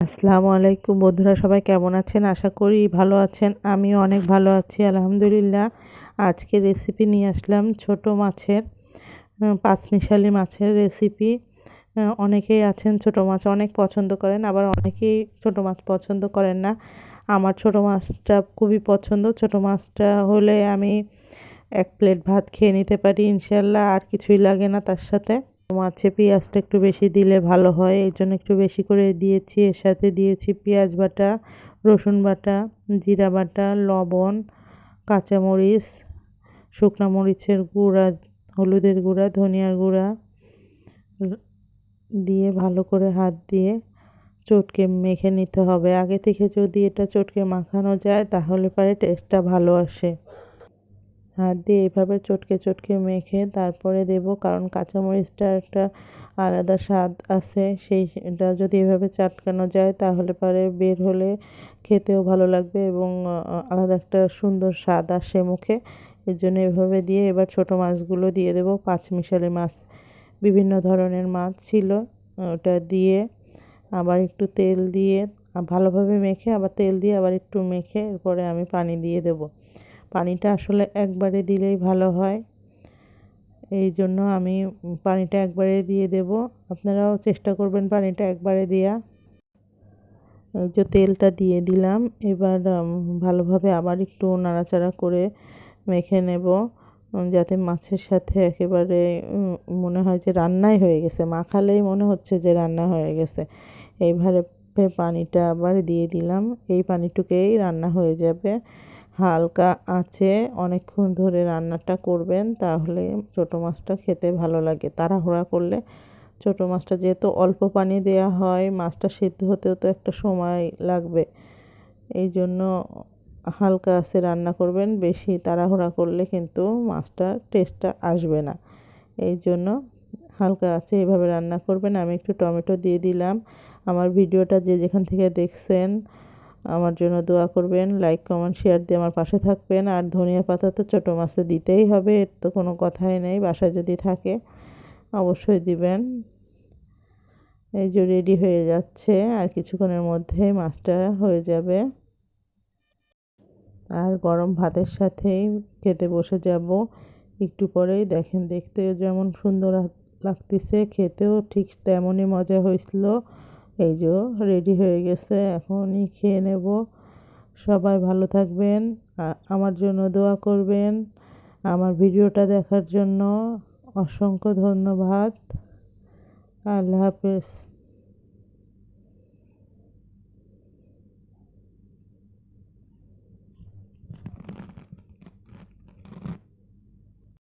আসসালামু আলাইকুম বন্ধুরা, সবাই কেমন আছেন? আশা করি ভালো আছেন। আমিও অনেক ভালো আছি, আলহামদুলিল্লাহ। আজকে রেসিপি নিয়ে আসলাম ছোট মাছের পাঁচমিশালি মাছের রেসিপি অনেকেই আছেন ছোট মাছ অনেক পছন্দ করেন, আবার অনেকেই ছোট মাছ পছন্দ করেন না। আমার ছোট মাছটা খুবই পছন্দ। ছোট মাছটা হলে আমি এক প্লেট ভাত খেয়ে নিতে পারি, ইনশাল্লাহ। আর কিছুই লাগে না তার সাথে। মাছে পেঁয়াজটা একটু বেশি দিলে ভালো হয় এই জন্য একটু বেশি করে দিয়েছি। এর সাথে দিয়েছি পেঁয়াজ বাটা, রসুন বাটা, জিরা বাটা, লবণ, কাঁচামরিচ, শুকনো মরিচের গুঁড়া, হলুদের গুঁড়া, ধনিয়ার গুঁড়া দিয়ে ভালো করে হাত দিয়ে চটকে মেখে নিতে হবে। আগে থেকে যদি এটা চটকে মাখানো যায়, তাহলে পরে টেস্টটা ভালো আসে। হাত দিয়ে এভাবে চটকে চটকে মেখে তারপরে দেব, কারণ কাঁচামরিচটা একটা আলাদা স্বাদ আছে। সেইটা যদি এভাবে চাটকানো যায়, তাহলে পরে বের হলে খেতেও ভালো লাগবে এবং আলাদা একটা সুন্দর স্বাদ আসে মুখে। এর জন্য এভাবে দিয়ে এবার ছোট মাছগুলো দিয়ে দেব পাঁচ মিশালি মাছ। বিভিন্ন ধরনের মাছ ছিল, ওটা দিয়ে আবার একটু তেল দিয়ে ভালোভাবে মেখে আবার তেল দিয়ে আবার একটু মেখে এরপরে আমি পানি দিয়ে দেবো। পানিটা আসলে একবারে দিলেই ভালো হয়। এই জন্য আমি পানিটা একবারে দিয়ে দেব। আপনারাও চেষ্টা করবেন পানিটা একবারে দেওয়া এই যে তেলটা দিয়ে দিলাম। এবার ভালোভাবে আবার একটু নাড়াচাড়া করে মেখে নেব যাতে মাছের সাথে একেবারে মনে হয় যে রান্নাই হয়ে গেছে। মাখালেই মনে হচ্ছে যে রান্না হয়ে গেছে। এইভাবে পানিটা আবার দিয়ে দিলাম। এই পানিটুকেই রান্না হয়ে যাবে। হালকা আঁচে অনেকক্ষণ ধরে রান্নাটা করবেন, তাহলে ছোটো মাছটা খেতে ভালো লাগে। তাড়াহুড়া করলে ছোটো মাছটা যেহেতু অল্প পানি দেওয়া হয়, মাছটা সিদ্ধ হতেও তো একটা সময় লাগবে। এই জন্য হালকা আছে রান্না করবেন, বেশি তাড়াহুড়া করলে কিন্তু মাছটা টেস্টটা আসবে না। এই জন্য হালকা আছে, এভাবে রান্না করবেন। আমি একটু টমেটো দিয়ে দিলাম। আমার ভিডিওটা যে যেখান থেকে দেখছেন আমার জন্য দোয়া করবেন লাইক কমেন্ট শেয়ার দিয়ে আমার পাশে থাকবেন। আর ধনিয়া পাতা তো ছোটো মাছে দিতেই হবে, এর তো কোনো কথাই নেই, বাসায় যদি থাকে অবশ্যই দিবেন। এই যে রেডি হয়ে যাচ্ছে, আর কিছুক্ষণের মধ্যে মাছটা হয়ে যাবে। আর গরম ভাতের সাথেই খেতে বসে যাব। একটু পরেই দেখেন, দেখতেও যেমন সুন্দর লাগতেছে, খেতেও ঠিক তেমনই মজা হয়েছিল। এই যে রেডি হয়ে গেছে, এখনই খেয়ে নেব। সবাই ভালো থাকবেন আমার জন্য দোয়া করবেন, আমার ভিডিওটা দেখার জন্য অসংখ্য ধন্যবাদ। আল্লাহ হাফেজ।